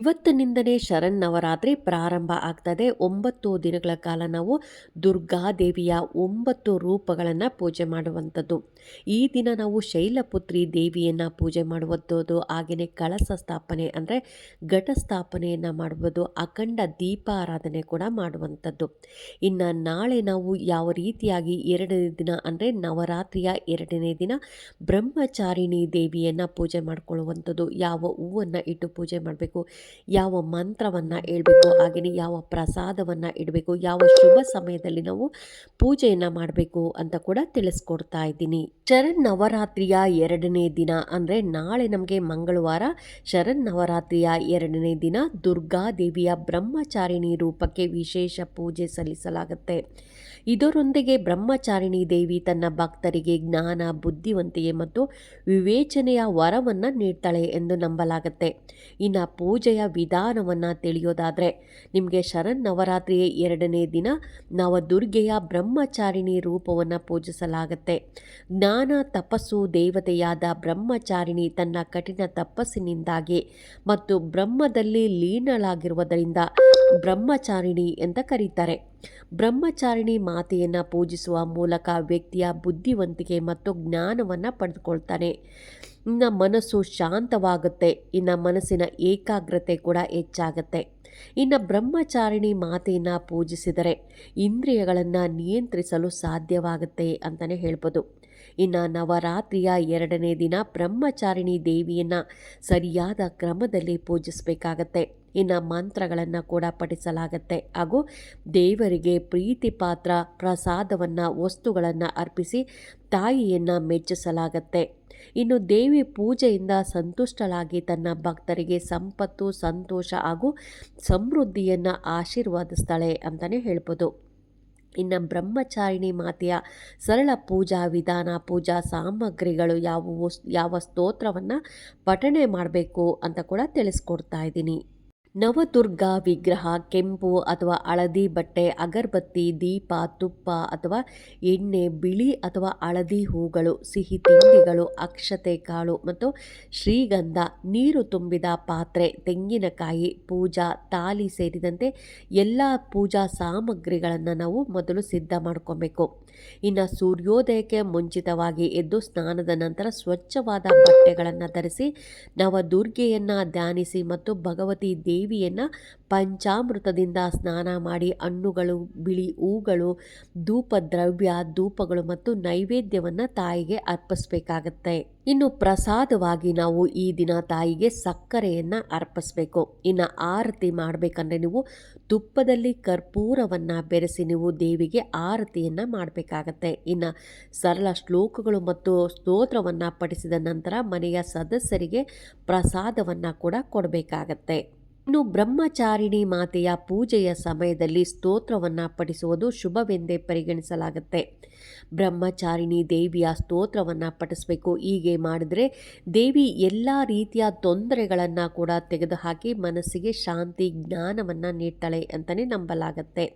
ಇವತ್ತಿನಿಂದಲೇ ಶರನ್ನವರಾತ್ರಿ ಪ್ರಾರಂಭ ಆಗ್ತದೆ. ಒಂಬತ್ತು ದಿನಗಳ ಕಾಲ ನಾವು ದುರ್ಗಾದೇವಿಯ ಒಂಬತ್ತು ರೂಪಗಳನ್ನು ಪೂಜೆ ಮಾಡುವಂಥದ್ದು. ಈ ದಿನ ನಾವು ಶೈಲಪುತ್ರಿ ದೇವಿಯನ್ನು ಪೂಜೆ ಮಾಡುವಂಥದ್ದು ಹಾಗೆಯೇ ಕಳಸ ಸ್ಥಾಪನೆ ಅಂದರೆ ಘಟ ಸ್ಥಾಪನೆಯನ್ನು ಮಾಡುವುದು ಅಖಂಡ ದೀಪಾರಾಧನೆ ಕೂಡ ಮಾಡುವಂಥದ್ದು. ಇನ್ನು ನಾಳೆ ನಾವು ಯಾವ ರೀತಿಯಾಗಿ ಎರಡನೇ ದಿನ ಅಂದರೆ ನವರಾತ್ರಿಯ ಎರಡನೇ ದಿನ ಬ್ರಹ್ಮಚಾರಿಣಿ ದೇವಿಯನ್ನು ಪೂಜೆ ಮಾಡಿಕೊಳ್ಳುವಂಥದ್ದು, ಯಾವ ಹೂವನ್ನು ಇಟ್ಟು ಪೂಜೆ ಮಾಡಬೇಕು ಯಾವ ಮಂತ್ರವನ್ನು ಹೇಳಬೇಕು ಹಾಗೆಯೇ ಯಾವ ಪ್ರಸಾದವನ್ನು ಇಡಬೇಕು, ಯಾವ ಶುಭ ಸಮಯದಲ್ಲಿ ನಾವು ಪೂಜೆಯನ್ನು ಮಾಡಬೇಕು ಅಂತ ಕೂಡ ತಿಳಿಸ್ಕೊಡ್ತಾ ಇದ್ದೀನಿ. ಶರಣ್ ನವರಾತ್ರಿಯ ಎರಡನೇ ದಿನ ಅಂದರೆ ನಾಳೆ ನಮಗೆ ಮಂಗಳವಾರ ಶರಣ್ ನವರಾತ್ರಿಯ ಎರಡನೇ ದಿನ ದುರ್ಗಾದೇವಿಯ ಬ್ರಹ್ಮಚಾರಿಣಿ ರೂಪಕ್ಕೆ ವಿಶೇಷ ಪೂಜೆ ಸಲ್ಲಿಸಲಾಗುತ್ತೆ. ಇದರೊಂದಿಗೆ ಬ್ರಹ್ಮಚಾರಿಣಿ ದೇವಿ ತನ್ನ ಭಕ್ತರಿಗೆ ಜ್ಞಾನ, ಬುದ್ಧಿವಂತಿಕೆ ಮತ್ತು ವಿವೇಚನೆಯ ವರವನ್ನು ನೀಡ್ತಾಳೆ ಎಂದು ನಂಬಲಾಗುತ್ತೆ. ಇನ್ನು ಪೂಜೆಯ ವಿಧಾನವನ್ನು ತಿಳಿಯೋದಾದರೆ, ನಿಮಗೆ ಶರಣ್ ನವರಾತ್ರಿಯ ಎರಡನೇ ದಿನ ನವದುರ್ಗೆಯ ಬ್ರಹ್ಮಚಾರಿಣಿ ರೂಪವನ್ನು ಪೂಜಿಸಲಾಗುತ್ತೆ. ಜ್ಞಾನ, ತಪಸ್ಸು, ದೇವತೆಯಾದ ಬ್ರಹ್ಮಚಾರಿಣಿ ತನ್ನ ಕಠಿಣ ತಪಸ್ಸಿನಿಂದಾಗಿ ಮತ್ತು ಬ್ರಹ್ಮದಲ್ಲಿ ಲೀನಳಾಗಿರುವುದರಿಂದ ಬ್ರಹ್ಮಚಾರಿಣಿ ಅಂತ ಕರೀತಾರೆ. ಬ್ರಹ್ಮಚಾರಿಣಿ ಮಾತೆಯನ್ನು ಪೂಜಿಸುವ ಮೂಲಕ ವ್ಯಕ್ತಿಯ ಬುದ್ಧಿವಂತಿಕೆ ಮತ್ತು ಜ್ಞಾನವನ್ನು ಪಡೆದುಕೊಳ್ತಾನೆ. ಇನ್ನು ಮನಸ್ಸು ಶಾಂತವಾಗುತ್ತೆ, ಇನ್ನು ಮನಸ್ಸಿನ ಏಕಾಗ್ರತೆ ಕೂಡ ಹೆಚ್ಚಾಗುತ್ತೆ. ಇನ್ನು ಬ್ರಹ್ಮಚಾರಿಣಿ ಮಾತೆಯನ್ನು ಪೂಜಿಸಿದರೆ ಇಂದ್ರಿಯಗಳನ್ನು ನಿಯಂತ್ರಿಸಲು ಸಾಧ್ಯವಾಗುತ್ತೆ ಅಂತಲೇ ಹೇಳ್ಬೋದು. ಇನ್ನು ನವರಾತ್ರಿಯ ಎರಡನೇ ದಿನ ಬ್ರಹ್ಮಚಾರಿಣಿ ದೇವಿಯನ್ನು ಸರಿಯಾದ ಕ್ರಮದಲ್ಲಿ ಪೂಜಿಸಬೇಕಾಗತ್ತೆ. ಇನ್ನು ಮಂತ್ರಗಳನ್ನು ಕೂಡ ಪಠಿಸಲಾಗತ್ತೆ. ಹಾಗೂ ದೇವರಿಗೆ ಪ್ರೀತಿ ಪಾತ್ರ ಪ್ರಸಾದವನ್ನು, ವಸ್ತುಗಳನ್ನು ಅರ್ಪಿಸಿ ತಾಯಿಯನ್ನು ಮೆಚ್ಚಿಸಲಾಗತ್ತೆ. ಇನ್ನು ದೇವಿ ಪೂಜೆಯಿಂದ ಸಂತುಷ್ಟಳಾಗಿ ತನ್ನ ಭಕ್ತರಿಗೆ ಸಂಪತ್ತು, ಸಂತೋಷ ಹಾಗೂ ಸಮೃದ್ಧಿಯನ್ನು ಆಶೀರ್ವಾದಿಸ್ತಾಳೆ ಅಂತಲೇ ಹೇಳ್ಬೋದು. ಇನ್ನು ಬ್ರಹ್ಮಚಾರಿಣಿ ಮಾತೆಯ ಸರಳ ಪೂಜಾ ವಿಧಾನ, ಪೂಜಾ ಸಾಮಗ್ರಿಗಳು ಯಾವುವು, ಯಾವ ಸ್ತೋತ್ರವನ್ನು ಪಠಣೆ ಮಾಡಬೇಕು ಅಂತ ಕೂಡ ತಿಳಿಸ್ಕೊಡ್ತಾ ಇದ್ದೀನಿ. ನವದುರ್ಗಾ ವಿಗ್ರಹ, ಕೆಂಪು ಅಥವಾ ಹಳದಿ ಬಟ್ಟೆ, ಅಗರಬತ್ತಿ, ದೀಪ, ತುಪ್ಪ ಅಥವಾ ಎಣ್ಣೆ, ಬಿಳಿ ಅಥವಾ ಹಳದಿ ಹೂಗಳು, ಸಿಹಿ ತಿಂಡಿಗಳು, ಅಕ್ಷತೆ ಕಾಳು ಮತ್ತು ಶ್ರೀಗಂಧ, ನೀರು ತುಂಬಿದ ಪಾತ್ರೆ, ತೆಂಗಿನಕಾಯಿ, ಪೂಜಾ, ತಾಲಿ ಸೇರಿದಂತೆ ಎಲ್ಲ ಪೂಜಾ ಸಾಮಗ್ರಿಗಳನ್ನು ನಾವು ಮೊದಲು ಸಿದ್ಧ ಮಾಡ್ಕೊಬೇಕು. ಇನ್ನು ಸೂರ್ಯೋದಯಕ್ಕೆ ಮುಂಚಿತವಾಗಿ ಎದ್ದು ಸ್ನಾನದ ನಂತರ ಸ್ವಚ್ಛವಾದ ಬಟ್ಟೆಗಳನ್ನು ಧರಿಸಿ, ನವದುರ್ಗೆಯನ್ನು ಧ್ಯಾನಿಸಿ ಮತ್ತು ಭಗವತಿ ದೇವಿಯನ್ನು ಪಂಚಾಮೃತದಿಂದ ಸ್ನಾನ ಮಾಡಿ ಹಣ್ಣುಗಳು, ಬಿಳಿ ಹೂಗಳು ಧೂಪ ದ್ರವ್ಯ ಧೂಪಗಳು ಮತ್ತು ನೈವೇದ್ಯವನ್ನು ತಾಯಿಗೆ ಅರ್ಪಿಸ್ಬೇಕಾಗತ್ತೆ. ಇನ್ನು ಪ್ರಸಾದವಾಗಿ ನಾವು ಈ ದಿನ ತಾಯಿಗೆ ಸಕ್ಕರೆಯನ್ನು ಅರ್ಪಿಸ್ಬೇಕು. ಇನ್ನು ಆರತಿ ಮಾಡಬೇಕಂದ್ರೆ ನೀವು ತುಪ್ಪದಲ್ಲಿ ಕರ್ಪೂರವನ್ನು ಬೆರೆಸಿ ನೀವು ದೇವಿಗೆ ಆರತಿಯನ್ನು ಮಾಡಬೇಕಾಗತ್ತೆ. ಇನ್ನು ಸರಳ ಶ್ಲೋಕಗಳು ಮತ್ತು ಸ್ತೋತ್ರವನ್ನು ಪಠಿಸಿದ ನಂತರ ಮನೆಯ ಸದಸ್ಯರಿಗೆ ಪ್ರಸಾದವನ್ನು ಕೂಡ ಕೊಡಬೇಕಾಗತ್ತೆ. ಇನ್ನು ಬ್ರಹ್ಮಚಾರಿಣಿ ಮಾತೆಯ ಪೂಜೆಯ ಸಮಯದಲ್ಲಿ ಸ್ತೋತ್ರವನ್ನು ಪಠಿಸುವುದು ಶುಭವೆಂದೇ ಪರಿಗಣಿಸಲಾಗುತ್ತೆ. ಬ್ರಹ್ಮಚಾರಿಣಿ ದೇವಿಯ ಸ್ತೋತ್ರವನ್ನು ಪಠಿಸಬೇಕು. ಹೀಗೆ ಮಾಡಿದರೆ ದೇವಿ ಎಲ್ಲ ರೀತಿಯ ತೊಂದರೆಗಳನ್ನು ಕೂಡ ತೆಗೆದುಹಾಕಿ ಮನಸ್ಸಿಗೆ ಶಾಂತಿ, ಜ್ಞಾನವನ್ನು ನೀಡ್ತಾಳೆ ಅಂತಲೇ ನಂಬಲಾಗತ್ತೆ.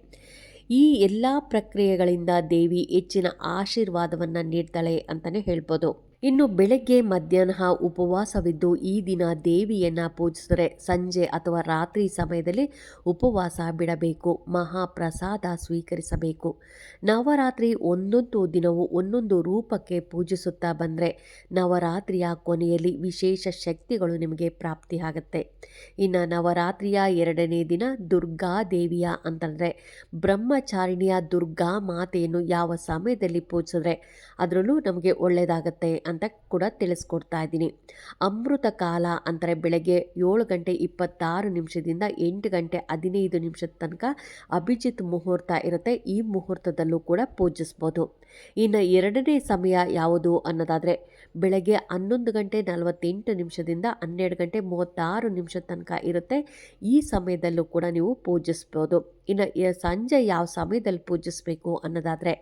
ಈ ಎಲ್ಲ ಪ್ರಕ್ರಿಯೆಗಳಿಂದ ದೇವಿ ಹೆಚ್ಚಿನ ಆಶೀರ್ವಾದವನ್ನು ನೀಡ್ತಾಳೆ ಅಂತಲೇ ಹೇಳ್ಬೋದು. ಇನ್ನು ಬೆಳಗ್ಗೆ ಮಧ್ಯಾಹ್ನ ಉಪವಾಸವಿದ್ದು ಈ ದಿನ ದೇವಿಯನ್ನು ಪೂಜಿಸಿದರೆ ಸಂಜೆ ಅಥವಾ ರಾತ್ರಿ ಸಮಯದಲ್ಲಿ ಉಪವಾಸ ಬಿಡಬೇಕು, ಮಹಾಪ್ರಸಾದ ಸ್ವೀಕರಿಸಬೇಕು. ನವರಾತ್ರಿ ಒಂದೊಂದು ದಿನವೂ ಒಂದೊಂದು ರೂಪಕ್ಕೆ ಪೂಜಿಸುತ್ತಾ ಬಂದರೆ ನವರಾತ್ರಿಯ ಕೊನೆಯಲ್ಲಿ ವಿಶೇಷ ಶಕ್ತಿಗಳು ನಿಮಗೆ ಪ್ರಾಪ್ತಿಯಾಗುತ್ತೆ. ಇನ್ನು ನವರಾತ್ರಿಯ ಎರಡನೇ ದಿನ ದುರ್ಗಾ ದೇವಿಯ ಅಂತಂದರೆ ಬ್ರಹ್ಮಚಾರಿಣಿಯ ದುರ್ಗಾ ಮಾತೆಯನ್ನು ಯಾವ ಸಮಯದಲ್ಲಿ ಪೂಜಿಸಿದ್ರೆ ಅದರಲ್ಲೂ ನಮಗೆ ಒಳ್ಳೆಯದಾಗತ್ತೆ ಅಂತ ಕೂಡ ತಿಳಿಸ್ಕೊಡ್ತಾ ಇದ್ದೀನಿ. ಅಮೃತ ಕಾಲ ಅಂದರೆ ಬೆಳಗ್ಗೆ ಏಳು ಗಂಟೆ ಇಪ್ಪತ್ತಾರು ನಿಮಿಷದಿಂದ ಎಂಟು ಗಂಟೆ ಹದಿನೈದು ನಿಮಿಷದ ತನಕ ಅಭಿಜಿತ್ ಮುಹೂರ್ತ ಇರುತ್ತೆ. ಈ ಮುಹೂರ್ತದಲ್ಲೂ ಕೂಡ ಪೂಜಿಸ್ಬೋದು. ಇನ್ನು ಎರಡನೇ ಸಮಯ ಯಾವುದು ಅನ್ನೋದಾದರೆ ಬೆಳಗ್ಗೆ ಹನ್ನೊಂದು ಗಂಟೆ ನಲವತ್ತೆಂಟು ನಿಮಿಷದಿಂದ ಹನ್ನೆರಡು ಗಂಟೆ ಮೂವತ್ತಾರು ನಿಮಿಷದ ತನಕ ಇರುತ್ತೆ. ಈ ಸಮಯದಲ್ಲೂ ಕೂಡ ನೀವು ಪೂಜಿಸ್ಬೋದು. ಇನ್ನು ಸಂಜೆ ಯಾವ ಸಮಯದಲ್ಲಿ ಪೂಜಿಸಬೇಕು ಅನ್ನೋದಾದರೆ,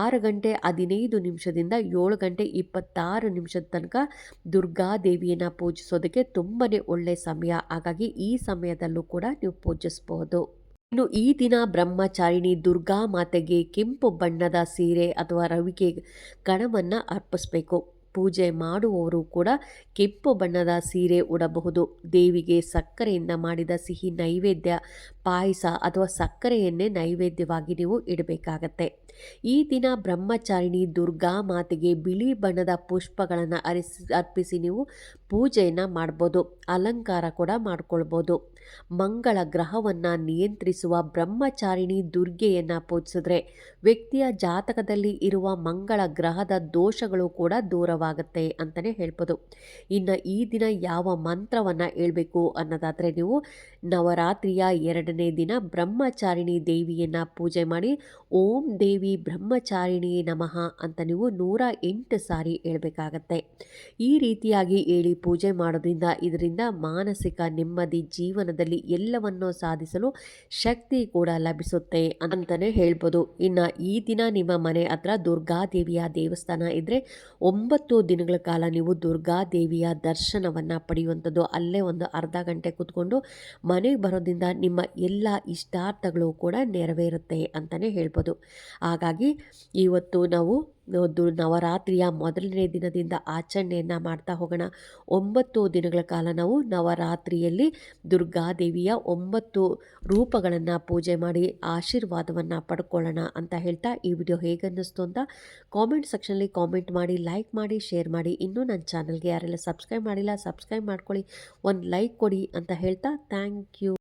ಆರು ಗಂಟೆ ಹದಿನೈದು ನಿಮಿಷದಿಂದ ಏಳು ಗಂಟೆ ಇಪ್ಪತ್ತಾರು ನಿಮಿಷದ ತನಕ ದುರ್ಗಾದೇವಿಯನ್ನು ಪೂಜಿಸೋದಕ್ಕೆ ತುಂಬಾ ಒಳ್ಳೆಯ ಸಮಯ. ಹಾಗಾಗಿ ಈ ಸಮಯದಲ್ಲೂ ಕೂಡ ನೀವು ಪೂಜಿಸ್ಬೋದು. ಇನ್ನು, ಈ ದಿನ ಬ್ರಹ್ಮಚಾರಿಣಿ ದುರ್ಗಾ ಮಾತೆಗೆ ಕೆಂಪು ಬಣ್ಣದ ಸೀರೆ ಅಥವಾ ರವಿಕೆ ಕಣವನ್ನು ಅರ್ಪಿಸಬೇಕು. ಪೂಜೆ ಮಾಡುವವರು ಕೂಡ ಕೆಂಪು ಬಣ್ಣದ ಸೀರೆ ಉಡಬಹುದು. ದೇವಿಗೆ ಸಕ್ಕರೆಯಿಂದ ಮಾಡಿದ ಸಿಹಿ ನೈವೇದ್ಯ, ಪಾಯಸ ಅಥವಾ ಸಕ್ಕರೆಯನ್ನೇ ನೈವೇದ್ಯವಾಗಿ ನೀವು ಇಡಬೇಕಾಗತ್ತೆ. ಈ ದಿನ ಬ್ರಹ್ಮಚಾರಿಣಿ ದುರ್ಗಾ ಮಾತೆಗೆ ಬಿಳಿ ಬಣ್ಣದ ಪುಷ್ಪಗಳನ್ನು ಅರಿಸಿ, ಅರ್ಪಿಸಿ ನೀವು ಪೂಜೆಯನ್ನು ಮಾಡ್ಬೋದು. ಅಲಂಕಾರ ಕೂಡ ಮಾಡ್ಕೊಳ್ಬೋದು. ಮಂಗಳ ಗ್ರಹವನ್ನು ನಿಯಂತ್ರಿಸುವ ಬ್ರಹ್ಮಚಾರಿಣಿ ದುರ್ಗೆಯನ್ನು ಪೂಜಿಸಿದ್ರೆ ವ್ಯಕ್ತಿಯ ಜಾತಕದಲ್ಲಿ ಇರುವ ಮಂಗಳ ಗ್ರಹದ ದೋಷಗಳು ಕೂಡ ದೂರವಾಗುತ್ತೆ ಅಂತಲೇ ಹೇಳ್ಬೋದು. ಇನ್ನು ಈ ದಿನ ಯಾವ ಮಂತ್ರವನ್ನು ಹೇಳಬೇಕು ಅನ್ನೋದಾದರೆ ನೀವು ನವರಾತ್ರಿಯ ಎರಡನೇ ದಿನ ಬ್ರಹ್ಮಚಾರಿಣಿ ದೇವಿಯನ್ನು ಪೂಜೆ ಮಾಡಿ ಓಂ ದೇವಿ ಬ್ರಹ್ಮಚಾರಿಣಿ ನಮಃ ಅಂತ ನೀವು ನೂರ ಎಂಟು ಸಾರಿ ಹೇಳಬೇಕಾಗತ್ತೆ. ಈ ರೀತಿಯಾಗಿ ಹೇಳಿ ಪೂಜೆ ಮಾಡೋದ್ರಿಂದ ಇದರಿಂದ ಮಾನಸಿಕ ನೆಮ್ಮದಿ ಜೀವನದಲ್ಲಿ ಎಲ್ಲವನ್ನು ಸಾಧಿಸಲು ಶಕ್ತಿ ಕೂಡ ಲಭಿಸುತ್ತೆ ಅಂತಲೇ ಹೇಳ್ಬೋದು. ಇನ್ನು ಈ ದಿನ ನಿಮ್ಮ ಮನೆ ಹತ್ರ ದುರ್ಗಾದೇವಿಯ ದೇವಸ್ಥಾನ ಇದ್ದರೆ ಒಂಬತ್ತು ದಿನಗಳ ಕಾಲ ನೀವು ದುರ್ಗಾದೇವಿಯ ದರ್ಶನವನ್ನು ಪಡೆಯುವಂಥದ್ದು ಅಲ್ಲೇ ಒಂದು ಅರ್ಧ ಗಂಟೆ ಕೂತ್ಕೊಂಡು ಮನೆಗೆ ಬರೋದ್ರಿಂದ ನಿಮ್ಮ ಎಲ್ಲ ಇಷ್ಟಾರ್ಥಗಳು ಕೂಡ ನೆರವೇರುತ್ತೆ ಅಂತಲೇ ಹೇಳ್ಬೋದು. ಹಾಗಾಗಿ ಇವತ್ತು ನಾವು ಒಂದು ನವರಾತ್ರಿಯ ಮೊದಲನೇ ದಿನದಿಂದ ಆಚರಣೆಯನ್ನು ಮಾಡ್ತಾ ಹೋಗೋಣ. ಒಂಬತ್ತು ದಿನಗಳ ಕಾಲ ನಾವು ನವರಾತ್ರಿಯಲ್ಲಿ ದುರ್ಗಾದೇವಿಯ ಒಂಬತ್ತು ರೂಪಗಳನ್ನು ಪೂಜೆ ಮಾಡಿ ಆಶೀರ್ವಾದವನ್ನು ಪಡ್ಕೊಳ್ಳೋಣ ಅಂತ ಹೇಳ್ತಾ ಈ ವಿಡಿಯೋ ಹೇಗೆ ಅನ್ನಿಸ್ತು ಅಂತ ಕಾಮೆಂಟ್ ಸೆಕ್ಷನಲ್ಲಿ ಕಾಮೆಂಟ್ ಮಾಡಿ ಲೈಕ್ ಮಾಡಿ ಶೇರ್ ಮಾಡಿ. ಇನ್ನೂ ನನ್ನ ಚಾನಲ್ಗೆ ಯಾರೆಲ್ಲ ಸಬ್ಸ್ಕ್ರೈಬ್ ಮಾಡಿಲ್ಲ ಸಬ್ಸ್ಕ್ರೈಬ್ ಮಾಡ್ಕೊಳ್ಳಿ. ಒಂದು ಲೈಕ್ ಕೊಡಿ ಅಂತ ಹೇಳ್ತಾ ಥ್ಯಾಂಕ್ ಯು